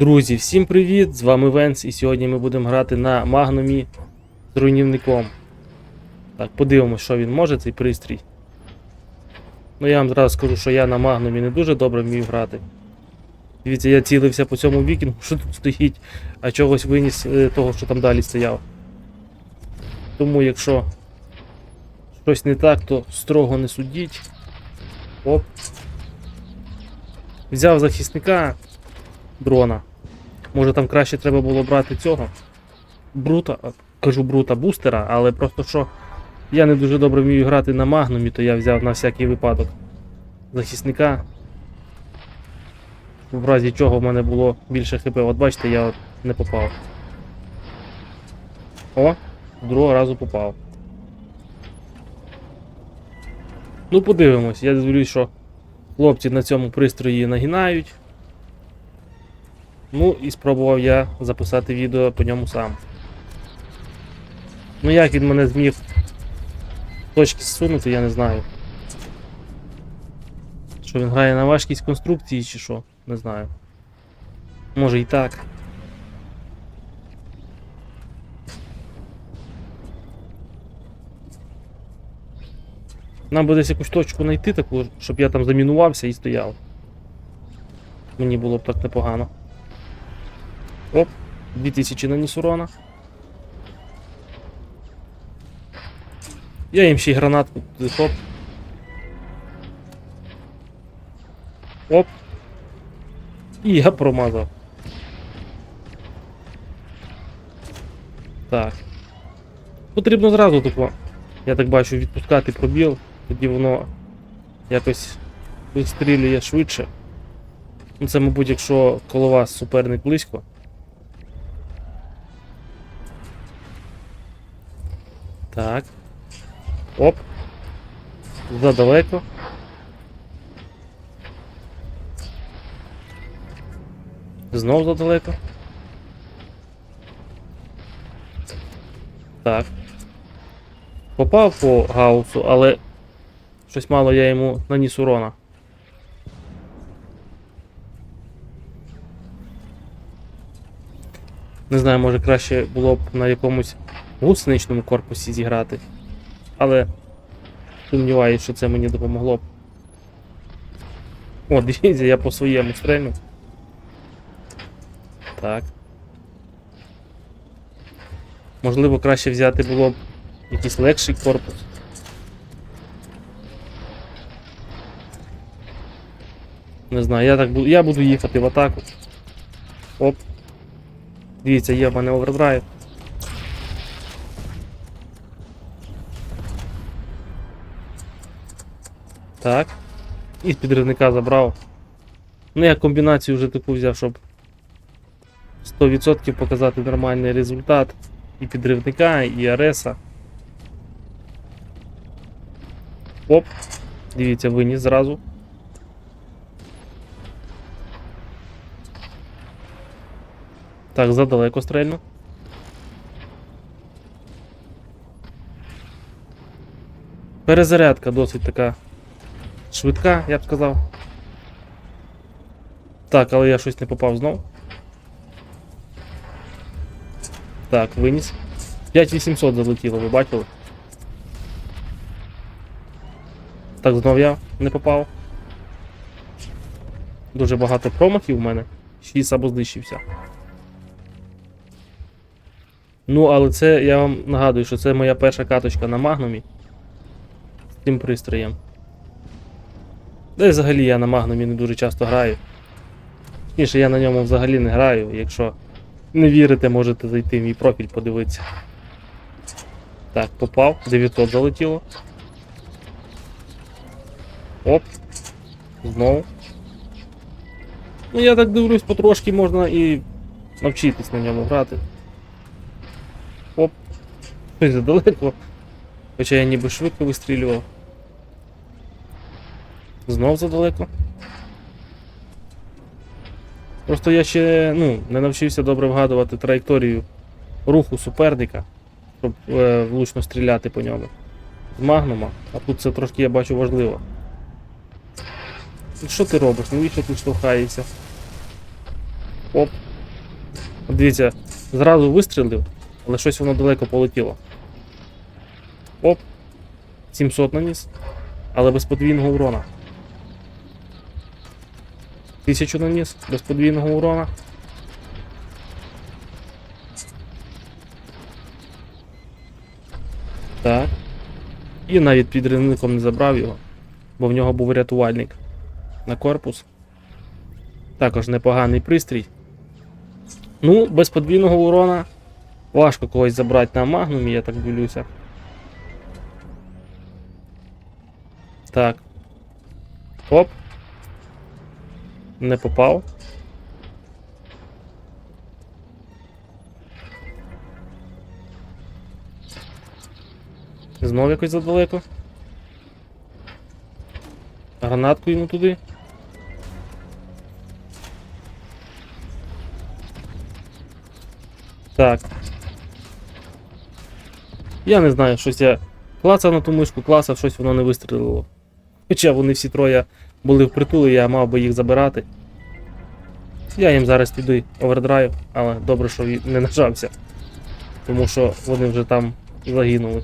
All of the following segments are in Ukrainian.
Друзі, всім привіт! З вами Венс, і сьогодні ми будемо грати на магнумі з руйнівником. Так, подивимось, що він може, цей пристрій. Ну я вам зразу скажу, що я на магнумі не дуже добре вмію грати. Дивіться, я цілився по цьому вікінгу, що тут стоїть, а чогось виніс е, того, що там далі стояв. Тому якщо щось не так, то строго не судіть. Оп. Взяв захисника дрона. Може там краще треба було брати цього. Брута, кажу брута бустера, але просто що я не дуже добре вмію грати на магнумі, то я взяв на всякий випадок захисника. В разі чого в мене було більше хп. От бачите, я от не попав. О, другого разу попав. Ну, подивимось, я дивлюсь, що хлопці на цьому пристрої нагинають. Ну і спробував я записати відео по ньому сам. Ну як він мене зміг точки зсунути, я не знаю. Що він грає на важкість конструкції чи що? Не знаю. Може і так. Нам би десь якусь точку знайти таку, щоб я там замінувався і стояв. Мені було б так непогано. Оп, 2000 наніс урона. Я їм ще й гранатку хоп. Оп. І я промазав. Так. Потрібно зразу тако, я так бачу, відпускати пробіл, тоді воно якось вистрілює швидше. Це, мабуть, якщо коло вас суперник близько. Так. Оп. Задалеко. Знов задалеко. Так. Попав по гаусу, але щось мало я йому наніс урона. Не знаю, може краще було б на якомусь гусеничному корпусі зіграти. Але сумніваюся, що це мені допомогло б. О, дивіться, я по своєму стрельну. Так. Можливо, краще взяти було б якийсь легший корпус. Не знаю, я так буду. Я буду їхати в атаку. Оп. Дивіться, є в мене овердрайв. Так. І з підривника забрав. Ну, я комбінацію вже таку взяв, щоб 100% показати нормальний результат. І підривника, і Ареса. Оп. Дивіться, виніс зразу. Так, задалеко стрельну. Перезарядка досить така швидка, я б сказав. Так, але я щось не попав знов. Так, виніс. 5800 залетіло, ви бачили? Так, знов я не попав. Дуже багато промахів у мене. 6 або знищився. Ну, але це я вам нагадую, що це моя перша каточка на магнумі з цим пристроєм. Да і взагалі я на магнумі не дуже часто граю. Точніше, я на ньому взагалі не граю. Якщо не вірите, можете зайти в мій профіль подивитися. Так, попав, 900 залетіло. Оп. Знову. Ну я так дивлюсь, потрошки можна і навчитись на ньому грати. Оп. Щось задалеко. Хоча я ніби швидко вистрілював. Знов задалеко. Просто я ще ну, не навчився добре вгадувати траєкторію руху суперника, щоб е, влучно стріляти по ньому. З магнума, а тут це трошки я бачу важливо. Ну, Що ти робиш? Навіщо ти штовхаєшся? Оп, дивіться, зразу вистрілив, але щось воно далеко полетіло. Оп. 700 наніс. Але без подвійного урона. 1000 наніс, без подвійного урона. Так. І навіть під рівником не забрав його, бо в нього був рятувальник на корпус. Також непоганий пристрій. Ну, без подвійного урона важко когось забрати на магнумі, я так дивлюся. Так. Оп. Не попав. Знов якось задалеко. Гранатку йому туди. Так. Я не знаю, щось я клацав на ту мишку, клацав, щось воно не вистрілило. Хоча вони всі троє були в притулі, я мав би їх забирати. Я їм зараз піду овердрайв, але добре, що не нажався. Тому що вони вже там загинули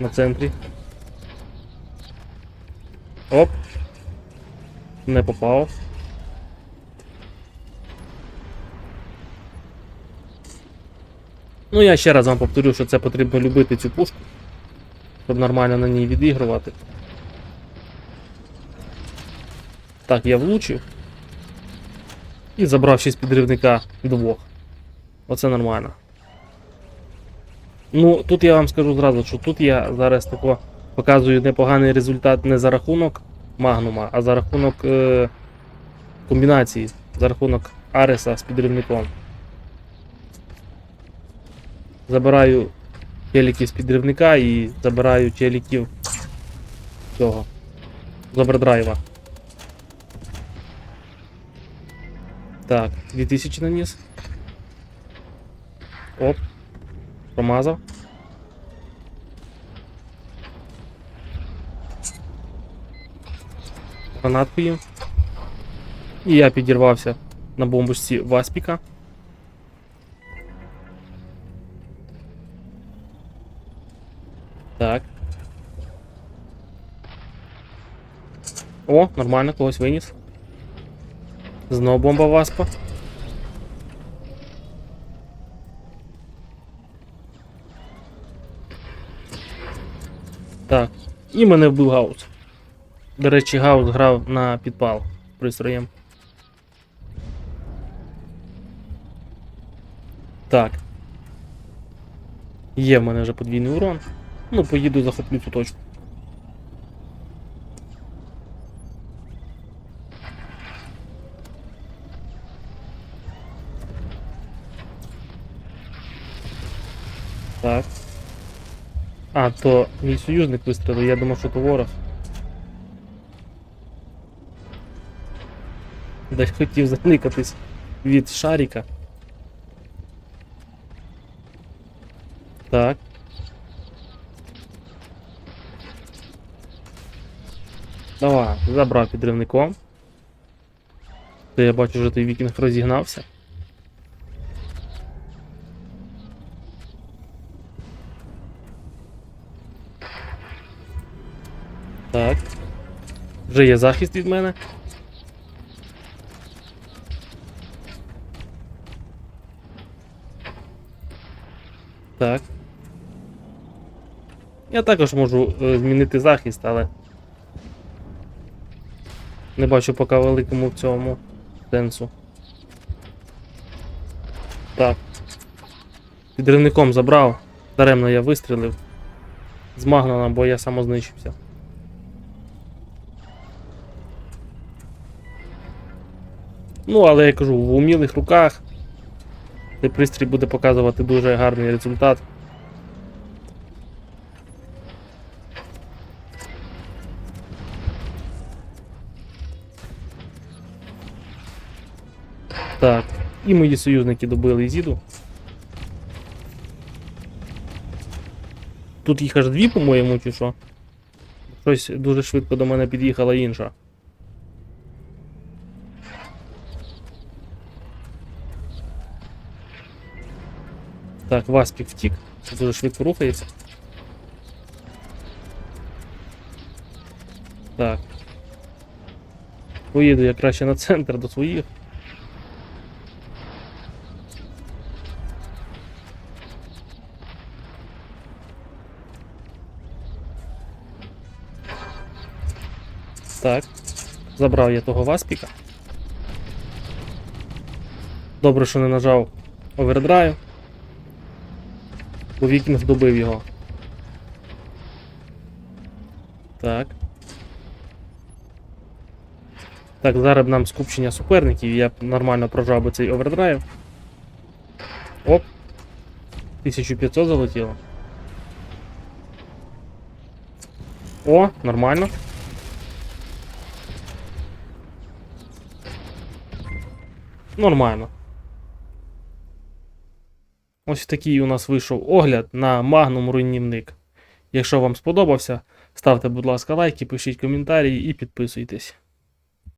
на центрі. Оп. Не попав. Ну, я ще раз вам повторю, що це потрібно любити цю пушку, щоб нормально на ній відігрувати. Так, я влучив. І забрав ще з підривника двох. Оце нормально. Ну, тут я вам скажу зразу, що тут я зараз тако показую непоганий результат не за рахунок магнума, а за рахунок е, комбінації, за рахунок Ареса з підривником. Забираю челіків з підривника і забираю челіків цього. З овердрайва. Так, 2000 наніс. Оп. Промазав. Гранатку їм. І я підірвався на бомбочці Васпіка. Так. О, нормально, когось виніс. Знову бомба Васпа. Так. І мене вбив Гаус. До речі, Гаус грав на підпал пристроєм. Так. Є в мене вже подвійний урон. Ну, поїду захоплю цю точку. Так. То мій союзник вистрілив, я думав, що то ворог. Десь хотів заникатись від шарика. Так. Давай, забрав підривником. То я бачу, вже той вікінг розігнався. Вже є захист від мене. Так. Я також можу е, змінити захист, але. Не бачу поки великому в цьому сенсу. Так. Підривником забрав. Даремно я вистрілив. З Магнана, бо я самознищився. Ну, але я кажу, в умілих руках цей пристрій буде показувати дуже гарний результат. Так, і мої союзники добили Ізіду. Тут їх аж дві, по-моєму, чи що? Щось дуже швидко до мене під'їхала інша. Так, Васпік втік. Дуже швидко рухається. Так. Поїду я краще на центр до своїх. Так. Забрав я того васпіка. Добре, що не нажав овердрайв. Бо вікінг добив його. Так. Так, зараз нам скупчення суперників, я нормально прожав би цей овердрайв. Оп. 1500 залетіло. О, нормально. Нормально. Ось такий у нас вийшов огляд на Magnum руйнівник. Якщо вам сподобався, ставте, будь ласка, лайки, пишіть коментарі і підписуйтесь.